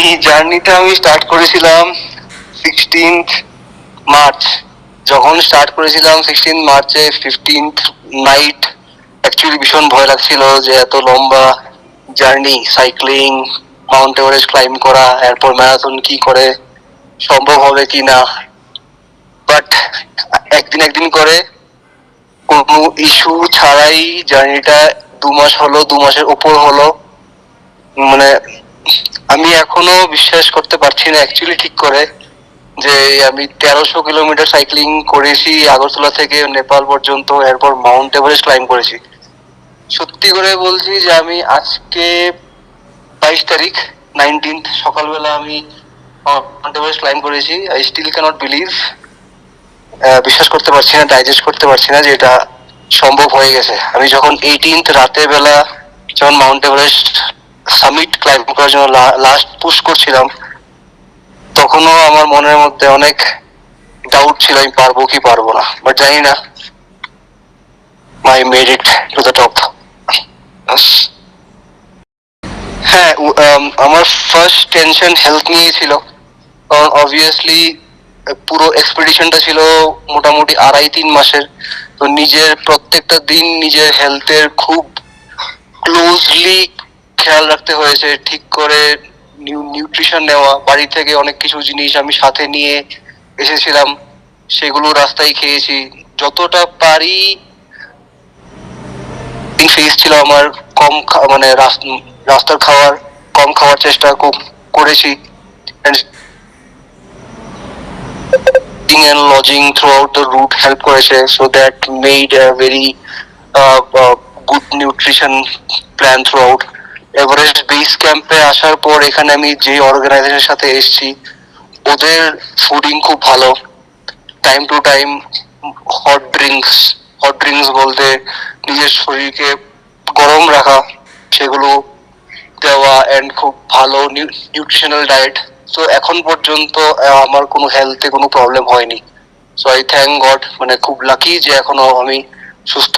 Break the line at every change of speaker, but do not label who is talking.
এই জার্নিটা আমি স্টার্ট করেছিলাম সিক্সটিন্থ মার্চ যখন স্টার্ট করেছিলাম সিক্সটিন মার্চে ফিফটিন্থ নাইট অ্যাকচুয়ালি ভীষণ ভয় লাগছিল যে এত লম্বা journey cycling mount Everest climb করা এরপর ম্যারাথন কি করে সম্ভব হবে কি না? বাট একদিন একদিন করে কোনো ইস্যু ছাড়াই জার্নিটা দু মাস হলো, দু মাসের উপর হলো। মানে আমি এখনও বিশ্বাস করতে পারছি না অ্যাকচুয়ালি ঠিক করে, যে আমি তেরোশো কিলোমিটার সাইক্লিং করেছি আগরতলা থেকে নেপাল পর্যন্ত, এরপর মাউন্ট এভারেস্ট ক্লাইম করেছি। সত্যি করে বলছি যে আমি আজকে বাইশ তারিখ নাইনটিন্থ সকালবেলা আমি মাউন্ট এভারেস্ট ক্লাইম করেছি। আই স্টিল ক্যানট বিলিভ বিশ্বাস করতে পারছি না ডাইজেস্ট করতে পারছি না যে এটা সম্ভব হয়ে গেছে। আমি যখন এইটিন্থ রাতের বেলা যখন মাউন্ট এভারেস্ট সামিট ক্লাইম করার জন্য লাস্ট পুশ করছিলাম, তখনও আমার মনের মধ্যে অনেক ডাউট ছিল, আমি পারব কি পারব না বাট জানি না। My made it to the top হ্যাঁ আমার ফার্স্ট টেনশন হেলথ নিয়ে ছিল, কারণ অবভিয়াসলি পুরো এক্সপেডিশনটা ছিল মোটামুটি আড়াই তিন মাসের, তো নিজের প্রত্যেকটা দিন নিজের হেলথের খুব ক্লোজলি খেয়াল রাখতে হয়েছে ঠিক করে নিউট্রিশন নেওয়া বাড়ি থেকে অনেক কিছু জিনিস আমি সাথে নিয়ে এসেছিলাম সেগুলো রাস্তায় খেয়েছি। যতটা পারি ফেস ছিল আমার কম মানে রাস- রাস্তার খাওয়ার কম খাওয়ার চেষ্টা খুব করেছি। And lodging throughout the route help করেছে। So that made a very uh, uh, good nutrition plan Everest base ক্যাম্পে আসার পর এখানে আমি যে অর্গানাইজেশনের সাথে এসেছি, ওদের ফুডিং খুব ভালো। Time to time hot drinks hot drinks বলতে নিজের শরীরকে গরম রাখা, সেগুলো দেওয়া অ্যান্ড খুব ভালো নিউট্রিশনাল ডায়েট সো এখন পর্যন্ত আমার কোনো হেলথে কোনো প্রবলেম হয়নি। সো আই থ্যাংক গড মানে খুব লাকি যে এখনও আমি সুস্থ